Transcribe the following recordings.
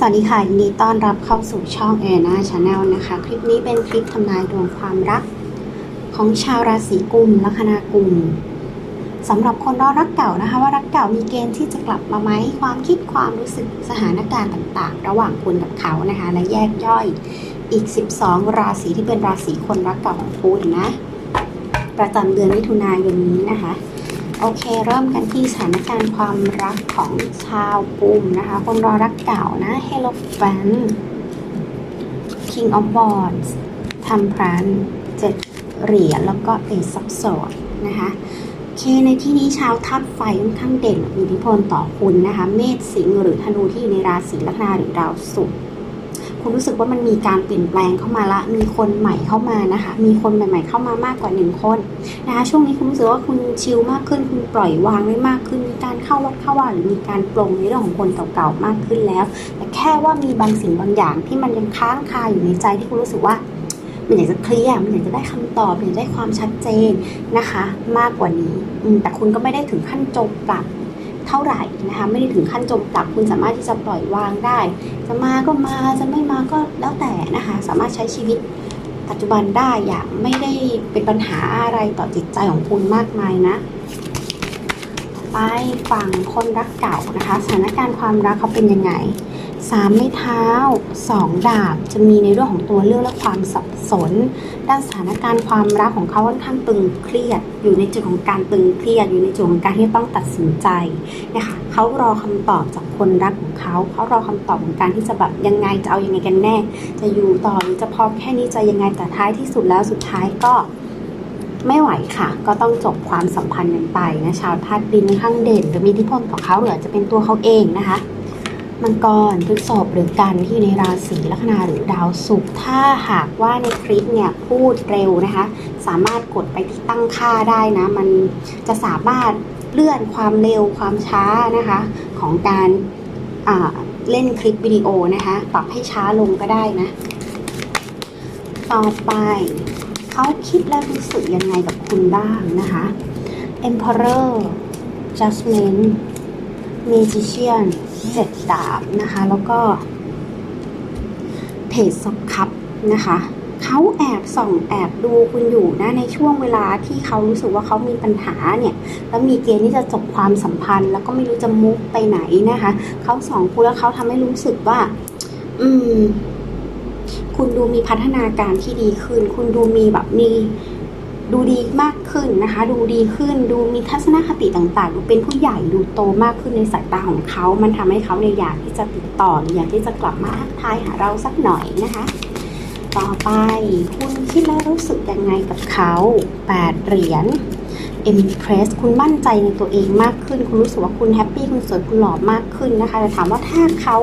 สวัสดีค่ะยินดีต้อนรับเข้าสู่ช่องเอนาชาแนลนะคะ คลิปนี้เป็นคลิปทำนายดวงความรัก ของชาวราศีกุมลัคนากุมสำหรับคนรอรักเก่านะคะ ว่ารักเก่ามีเกณฑ์ที่จะกลับมาไหมความคิดความรู้สึกสถานการณ์ต่าง ๆ ระหว่างคุณกับเขานะคะ และแยกย่อยอีก 12 ราศีที่เป็นราศีคนรักเก่าของคุณนะ ประจำเดือนมิถุนายนนี้นะคะ โอเค เริ่มกันที่สถานการณ์ความรักของชาวกุมนะคะ คนรอรักเก่านะ Hello Fan King of Wands ทำพรันเจ็ดเหรียญแล้วก็ Ace of Swords นะคะเคในที่นี้ชาวธาตุไฟค่อนข้างเด่นมีอิทธิพลต่อคุณนะคะ เมษสิงห์หรือธนูที่อยู่ในราศีลัคนาหรือดาวศุกร์ คุณรู้สึกว่ามันมีการเปลี่ยนแปลงเข้ามาละ มีคนใหม่เข้ามานะคะ มีคนใหม่ ๆ เข้ามามากกว่าหนึ่งคนนะคะ ช่วงนี้คุณรู้สึกว่าคุณชิลมากขึ้น คุณปล่อยวางได้มากขึ้น มีการเข้าวัดเข้าว่าหรือมีการปลงในเรื่องของคนเก่าๆมากขึ้นแล้ว แต่แค่ว่ามีบางสิ่งบางอย่างที่มันยังค้างคาอยู่ในใจที่คุณรู้สึกว่ามันอยากจะเคลียร์มันอยากจะได้คำตอบ มันอยากจะได้ความชัดเจนนะคะ มากกว่านี้ แต่คุณก็ไม่ได้ถึงขั้นจมปลัก เท่าไหร่นะคะไม่ได้ถึงขั้นจมปลักคุณสามารถที่จะปล่อยวางได้ จะมาก็มาจะไม่มาก็แล้วแต่นะคะสามารถใช้ชีวิตปัจจุบันได้อย่างไม่ได้เป็นปัญหาอะไรต่อจิตใจของคุณมากมายนะไปฝั่งคนรักเก่านะคะ สถานการณ์ความรักเขาเป็นยังไงสามไม้เท้าสองดาบจะมีในเรื่องของตัวเลือกและความสับสน ด้านสถานการณ์ความรักของเขาค่อนข้างตึงเครียด อยู่ในจุดของการตึงเครียดอยู่ในจุดของการที่ต้องตัดสินใจนะคะเขารอคำตอบจากคนรักของเขาเขารอคำตอบของการที่จะแบบยังไงจะเอายังไงกันแน่ จะอยู่ต่อหรือจะพอแค่นี้จะยังไงแต่ท้ายที่สุดแล้วสุดท้ายก็ไม่ไหวค่ะ ก็ต้องจบความสัมพันธ์กันไปนะชาวธาตุดินข้างเด่นหรือมีอิทธิพลต่อเขาหรืออาจจะเป็นตัวเขาเองนะคะ มังกรพฤษภหรือกันที่อยู่ในราศีลัคนาหรือดาวศุกร์ถ้าหากว่าในคลิปเนี่ยพูดเร็วนะคะ สามารถกดไปที่ตั้งค่าได้นะ มันจะสามารถเลื่อนความเร็วความช้านะคะ ของการเล่นคลิปวิดีโอนะคะ ปรับให้ช้าลงก็ได้นะ ต่อไปเขาคิดและรู้สึกยังไงกับคุณบ้างนะคะ Emperor Judgment Magician เจ็ดดาบนะคะ แล้วก็เพจสคับนะคะเขาแอบส่องแอบดูคุณอยู่นะในช่วงเวลาที่เขารู้สึกว่าเขามีปัญหาเนี่ยแล้วมีเกณฑ์ที่จะจบความสัมพันธ์ แล้วก็ไม่รู้จะมุกไปไหนนะคะเขาส่องคุณแล้วเขาทำให้รู้สึกว่า อืม คุณดูมีพัฒนาการที่ดีขึ้น คุณดูมีแบบมี ดูดีมากขึ้นนะคะ ดูดีขึ้น ดูมีทัศนคติต่างๆ ดูเป็นผู้ใหญ่ ดูโตมากขึ้นในสายตาของเขา มันทำให้เขาเนี่ยอยากที่จะติดต่อออยากที่จะกลับมาทักทายหาเราสักหน่อยนะคะ ต่อไปคุณคิดและรู้สึกยังไงกับเขาแปดเหรียญ Impress คุณมั่นใจในตัวเองมากขึ้น คุณรู้สึกว่าคุณแฮปปี้ คุณสวย คุณหล่อมากขึ้นนะคะ แต่ถามว่าถ้าเขา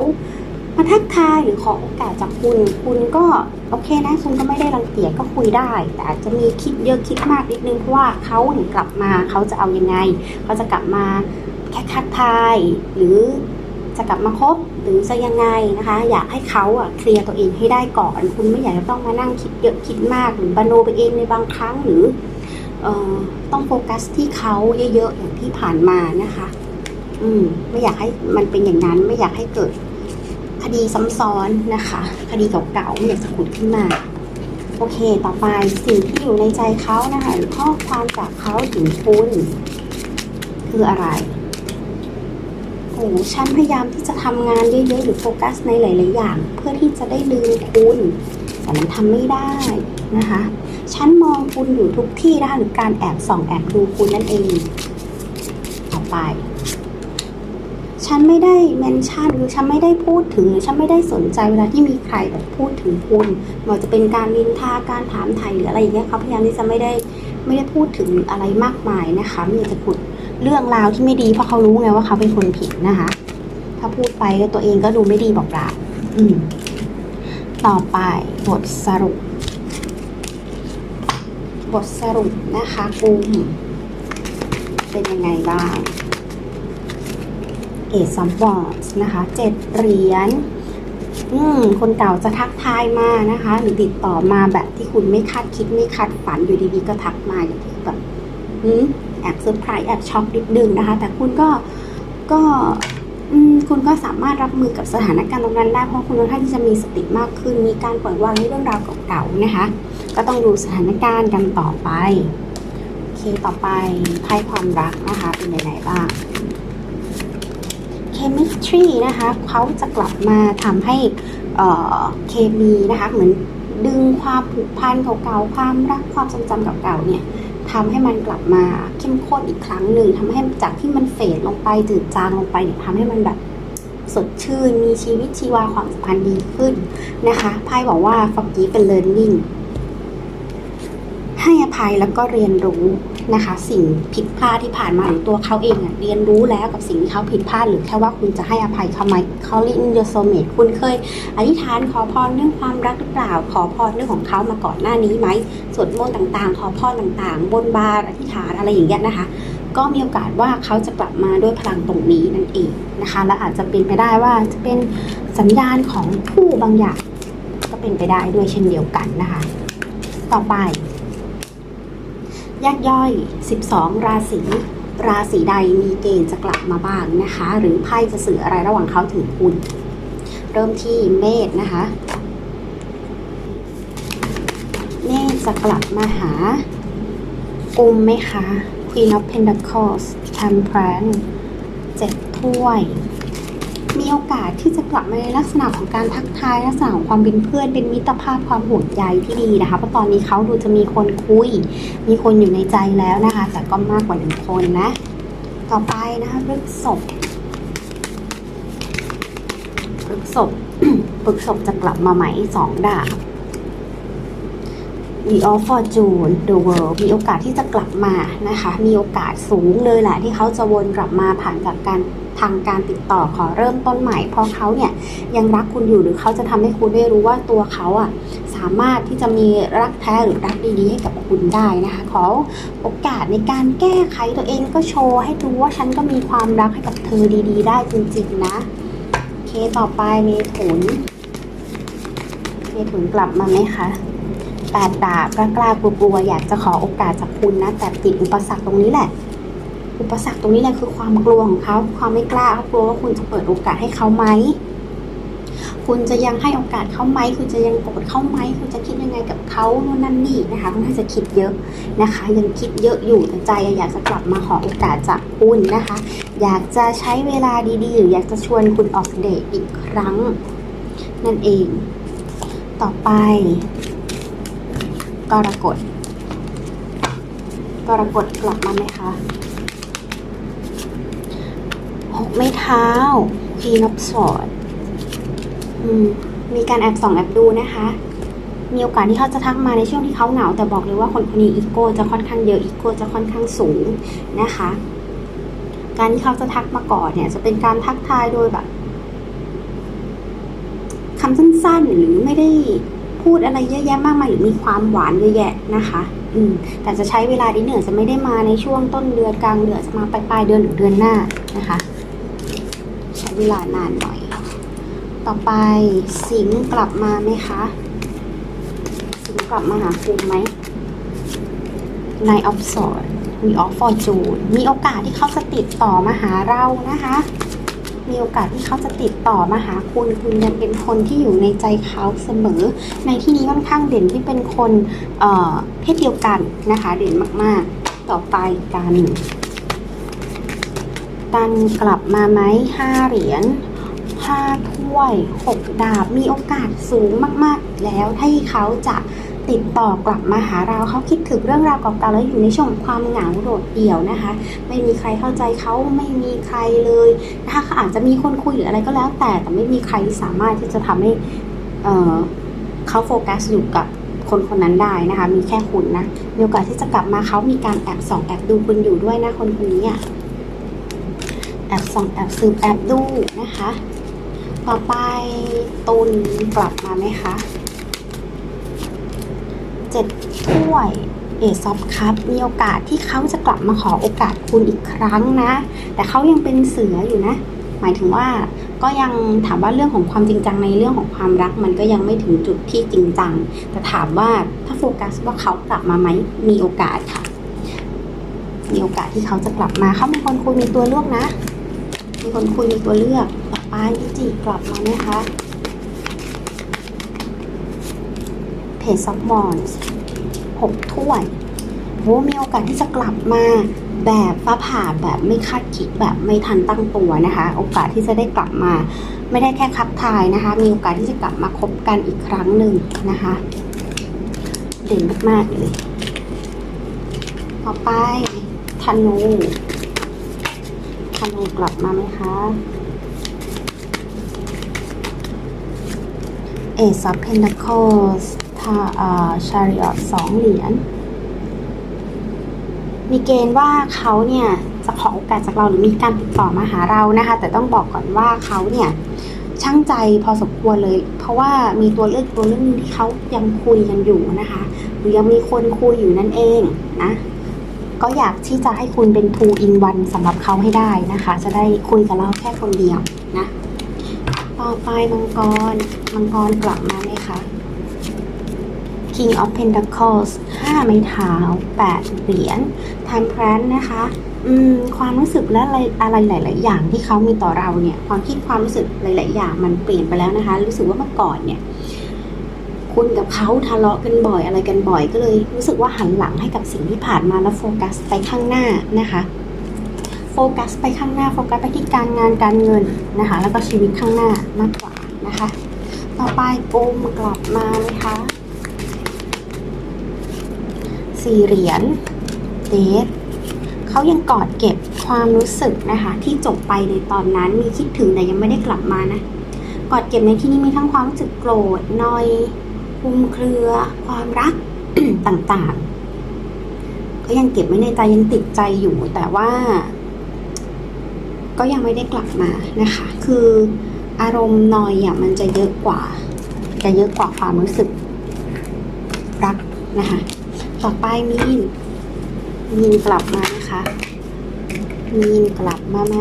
มาทักทายหรือขอโอกาสจากคุณ คุณก็โอเคนะคุณก็ไม่ได้รังเกียจก็คุยได้ แต่อาจจะมีคิดเยอะคิดมากนิดนึงเพราะว่าเขาถึงกลับมาเขาจะเอายังไงเขาจะกลับมาแค่ทักทายหรือจะกลับมาคบหรือจะยังไงนะคะ อยากให้เขาอะเคลียร์ตัวเองให้ได้ก่อน คุณไม่อยากจะต้องมานั่งคิดเยอะคิดมากหรือบาโนไปเองในบางครั้งหรือออต้องโฟกัสที่เขาเยอะๆอย่างที่ผ่านมานะคะ อืมไม่อยากให้มันเป็นอย่างนั้นไม่อยากให้เกิด คดีซ้ำซ้อนนะคะ คดีเก่าๆไม่อยากจะขุดขึ้นมา โอเค ต่อไปสิ่งที่อยู่ในใจเขานะคะหรือข้อความจากเขาถึงคุณ คืออะไรโอ้ฉันพยายามที่จะทำงานเยอะๆหรือโฟกัสในหลาย ๆ อย่าง เพื่อที่จะได้ลืมคุณแต่มันทำไม่ได้นะคะ ฉันมองคุณอยู่ทุกที่นะคะหรือการแอบส่องแอบดูคุณนั่นเอง ต่อไป ฉันไม่ได้เมนชั่นหรือฉันไม่ได้พูดถึงหรือฉันไม่ได้สนใจเวลาที่มีใครแบบพูดถึงคุณไม่ว่าจะเป็นการนินทาการถามไทยหรืออะไรอย่างเงี้ยเขาพยายามที่จะไม่ได้ไม่ได้พูดถึงอะไรมากมายนะคะม่อยากจะพูดเรื่องราวที่ไม่ดีเพราะเขารู้ไงว่าเขาเป็นคนผิดนะคะ ถ้าพูดไปตัวเองก็ดูไม่ดีบอกเราอืมต่อไปบทสรุป บทสรุปนะคะกุมเป็นยังไงบ้าง เอซัมบอร์ดนะคะเจ็ดเหรียญอืมคนเก่าจะทักทายมานะคะ หรือติดต่อมาแบบที่คุณไม่คาดคิดไม่คาดฝันอยู่ดีๆก็ทักมาอย่างที่แบบอืมแอบเซอร์ไพรส์แอบช็อกนิดนึงนะคะ แต่คุณก็ก็อืมคุณก็สามารถรับมือกับสถานการณ์ตรงนั้นได้เพราะคุณค่อนข้างที่จะมีสติมากขึ้น มีการปล่อยวางในเรื่องราวเก่าๆนะคะ ก็ต้องดูสถานการณ์กันต่อไป โอเคต่อไปไพ่ความรักนะคะ เป็นยังไงบ้าง chemistry นะคะเขาจะกลับมาทำให้เเคมีนะคะเหมือนดึงความผูกพันเก่าๆความรักความทรงจำเก่าๆเนี่ยทำให้มันกลับมาเข้มข้นอีกครั้งหนึ่งทำให้จากที่มันเฟดลงไปจืดจางลงไปเนี่ยทำให้มันแบบสดชื่น มีชีวิตชีวาความสัมพันธ์ดีขึ้นนะคะไพ่บอกว่า forgive เป็น learning ให้อภัยแล้วก็เรียนรู้ นะคะ สิ่งผิดพลาดที่ผ่านมาหรือตัวเขาเองเรียนรู้แล้วกับสิ่งที่เขาผิดพลาดหรือแค่ว่าคุณจะให้อภัยเขาไหมเขาเรียก your soulmate คุณเคยอธิษฐานขอพรเรื่องความรักหรือเปล่า ขอพรเรื่องของเขามาก่อนหน้านี้ไหมสวดมนต์ต่างๆ ขอพรต่างๆ บนบานอธิษฐานอะไรอย่างเงี้ยนะคะก็มีโอกาสว่าเขาจะกลับมาด้วยพลังตรงนี้นั่นเองนะคะ และอาจจะเป็นไปได้ว่าจะเป็นสัญญาณของผู้บางอย่างก็เป็นไปได้ด้วยเช่นเดียวกันนะคะ ต่อไป แยกย่อย 12 ราศีราศีใดมีเกณฑ์จะกลับมาบ้างนะคะ หรือไพ่จะสื่ออะไรระหว่างเขาถึงคุณ เริ่มที่เมษนะคะ เมษจะกลับมาหากุมไหมคะ Queen of Pentacles Temperance เจ็ดถ้วย สที่จะกลับมาในลักษณะของการทักทายลักษณะของความเป็นเพื่อน เป็นมิตรภาพความห่วงใยที่ดีนะคะเพราะตอนนี้เขาดูจะมีคนคุย มีคนอยู่ในใจแล้วนะคะ แต่ก็มากกว่าหนึ่งคนนะ ต่อไปนะคะพฤกษบพฤกษบพฤกษบจะกลับมาไหมสองดาบ The of Fortune The World มีโอกาสที่จะกลับมานะคะ มีโอกาสสูงเลยแหละที่เขาจะวนกลับมาผ่านจากการทางการติดต่อขอเริ่มต้นใหม่ เพราะเขาเนี่ยยังรักคุณอยู่หรือเขาจะทำให้คุณได้รู้ว่าตัวเขาอะสามารถที่จะมีรักแท้หรือรักดีๆให้กับคุณได้นะคะ ขอโอกาสในการแก้ไขตัวเองก็โชว์ให้ดูว่าฉันก็มีความรักให้กับเธอดีๆ ได้จริงๆนะโอเคต่อไปเมถุนเมถุนกลับมาไหมคะ ปดดาบกล้ากล้ากลัวกลัวๆอยากจะขอโอกาสจากคุณนะ แต่ติดอุปสรรคตรงนี้แหละ อุปสรรคตรงนี้แหละคือความกลัวของเขาความไม่กล้าเขากลัวว่าคุณจะเปิดโอกาสให้เขาไหมคุณจะยังให้โอกาสเขาไหม คุณจะยังโกรธเขาไหม คุณจะคิดยังไงกับเขาโน่นนั่นนี่นะคะค่อนข้างจะคิดเยอะนะคะ ยังคิดเยอะอยู่แต่ใจอยากจะกลับมาขอโอกาสจากคุณนะคะ อยากจะใช้เวลาดีๆหรืออยากจะชวนคุณออกเดทอีกครั้ง นั่นเอง ต่อไป กรกฎกรกฎกลับมาไหมคะหกไม้เท้า Queen of Swords อืมมีการแอบส่องแอบดูนะคะ มีโอกาสที่เขาจะทักมาในช่วงที่เขาเหงาแต่บอกเลยว่าคนคนนี้อีโก้จะค่อนข้างเยอะอีโก้จะค่อนข้างสูงนะคะ การที่เขาจะทักมาก่อนเนี่ย จะเป็นการทักทายโดยแบบคำสั้นๆหรือไม่ได้ พูดอะไรเยอะแยะมากมายหรือมีความหวานเยอะแยะนะคะ อืม แต่จะใช้เวลาดีเหนื่อจะไม่ได้มาในช่วงต้นเดือนกลางเดือนจะมาปลายปลายเดือนหรือเดือนหน้านะคะ ใช้เวลานานหน่อย ต่อไปสิงกลับมาไหมคะ สิงกลับมาหาคุณไหม Nine of Swords มี of Fortune มีโอกาสที่เขาจะติดต่อมาหาเรานะคะ มีโอกาสที่เขาจะติดต่อมาหาคุณคุณยังเป็นคนที่อยู่ในใจเขาเสมอ ในที่นี้ค่อนข้างเด่นที่เป็นคนเอ่อเพศเดียวกันนะคะเด่นมากๆ ต่อไปกันกันกลับมาไหมห้าเหรียญห้าถ้วยหกดาบมีโอกาสสูงมาก ๆ แล้วที่เขาจะ ติดต่อกลับมาหาเราเขาคิดถึงเรื่องราวเก่าๆแล้วอยู่ในช่วงความเหงาโดดเดี่ยวนะคะ ไม่มีใครเข้าใจเขาไม่มีใครเลยนะคะเขาอาจจะมีคนคุยหรืออะไรก็แล้วแต่แต่ไม่มีใครสามารถที่จะทำให้เออเขาโฟกัสอยู่กับคนคนนั้นได้นะคะ มีแค่คุณนะมีโอกาสที่จะกลับมาเขามีการแอบส่องแอบดูคุณอยู่ด้วยนะคนคนนี้อะแอบส่องแอบสืบแอบดูนะคะ ต่อไปตุลกลับมาไหมคะ เจ็ดถ้วยเอซอฟคัพมีโอกาสที่เขาจะกลับมาขอโอกาสคุณอีกครั้งนะ แต่เขายังเป็นเสืออยู่นะ หมายถึงว่าก็ยังถามว่าเรื่องของความจริงจังในเรื่องของความรักมันก็ยังไม่ถึงจุดที่จริงจัง แต่ถามว่าถ้าโฟกัสว่าเขากลับมาไหมมีโอกาสค่ะ มีโอกาสที่เขาจะกลับมาเขาเป็นคนคุยมีตัวเลือกนะ มีคนคุยมีตัวเลือกต่อไปพิจิกลับมาไหมคะเพ จซับมอนส์หกถ้วยโหมีโอกาสที่จะกลับมาแบบฟ้าผ่าแบบไม่คาดคิดแบบไม่ทันตั้งตัวนะคะ โอกาสที่จะได้กลับมา ไม่ได้แค่คับทายนะคะ มีโอกาสที่จะกลับมาคบกันอีกครั้งหนึ่งนะคะ เด่นมากๆเลยต่อไปธนูธนูกลับมาไหมคะเอซับเพนด a คอส ชาริออตสองเหรียญ มีเกณฑ์ว่าเขาเนี่ยจะขอโอกาสจากเราหรือมีการติดต่อมาหาเรานะคะ แต่ต้องบอกก่อนว่าเขาเนี่ยช่างใจพอสมควรเลย เพราะว่ามีตัวเลือกตัวเรื่องนึงที่เขายังคุยกันอยู่นะคะ หรือยังมีคนคุยอยู่นั่นเองนะก็อยากที่จะให้คุณเป็น two in one สำหรับเขาให้ได้นะคะ จะได้คุยกับเราแค่คนเดียวนะ ต่อไปมังกร มังกรกลับมาไหมคะ King of Pentacles 5 ไม้เท้า 8 เหรียญ Time Plan นะคะความรู้สึกและอะไรอะไรหลาย ๆ อย่างที่เขามีต่อเราเนี่ย ความคิดความรู้สึกหลาย ๆ อย่างมันเปลี่ยนไปแล้วนะคะ รู้สึกว่าเมื่อก่อนเนี่ย คุณกับเขาทะเลาะกันบ่อยอะไรกันบ่อย ก็เลยรู้สึกว่าหันหลังให้กับสิ่งที่ผ่านมาแล้วโฟกัสไปข้างหน้านะคะโฟกัสไปข้างหน้าโฟกัสไปที่การงานการเงินนะคะ แล้วก็ชีวิตข้างหน้ามากกว่านะคะ ต่อไปโกมกลับมาไหมคะ สี่เหรียญเดทเขายังกอดเก็บความรู้สึกนะคะ ที่จบไปในตอนนั้นมีคิดถึงแต่ยังไม่ได้กลับมานะ กอดเก็บในที่นี้มีทั้งความรู้สึกโกรธนอยคลุมเครือ ความรักต่างๆ ก็ยังเก็บไว้ในใจยังติดใจอยู่แต่ว่า ก็ยังไม่ได้กลับมานะคะ คืออารมณ์นอยอะมันจะเยอะกว่า จะเยอะกว่าความรู้สึกรักนะคะ ต่อไปมีน มีนกลับมานะคะ มีนกลับมาไหม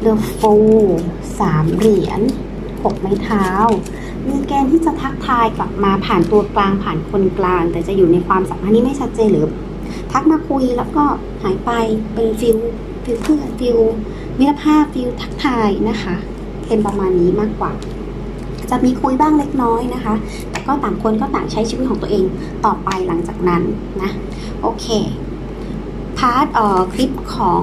เดอะโฟสามเหรียญหกไม้เท้า มีเกณฑ์ที่จะทักทายกลับมาผ่านตัวกลางผ่านคนกลาง แต่จะอยู่ในความสัมพันธ์ที่ไม่ชัดเจนหรือ ทักมาคุยแล้วก็หายไปเป็นฟิลฟิลเพื่อนฟิลมิตรภาพฟิลทักทายนะคะเป็นประมาณนี้มากกว่า จะมีคุยบ้างเล็กน้อยนะคะ แต่ก็ต่างคนก็ต่างใช้ชีวิตของตัวเองต่อไปหลังจากนั้นนะ โอเค พาร์ทเอ่อคลิปของ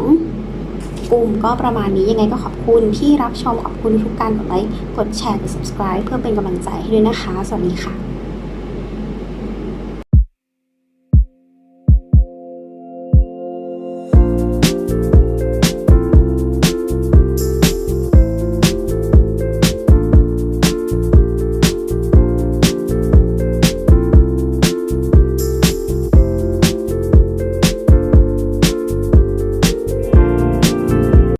กลุ่มก็ประมาณนี้ยังไงก็ขอบคุณที่รับชมขอบคุณทุกการกดไลค์กดแชร์กด subscribe เพื่อเป็นกำลังใจให้ด้วยนะคะ สวัสดีค่ะ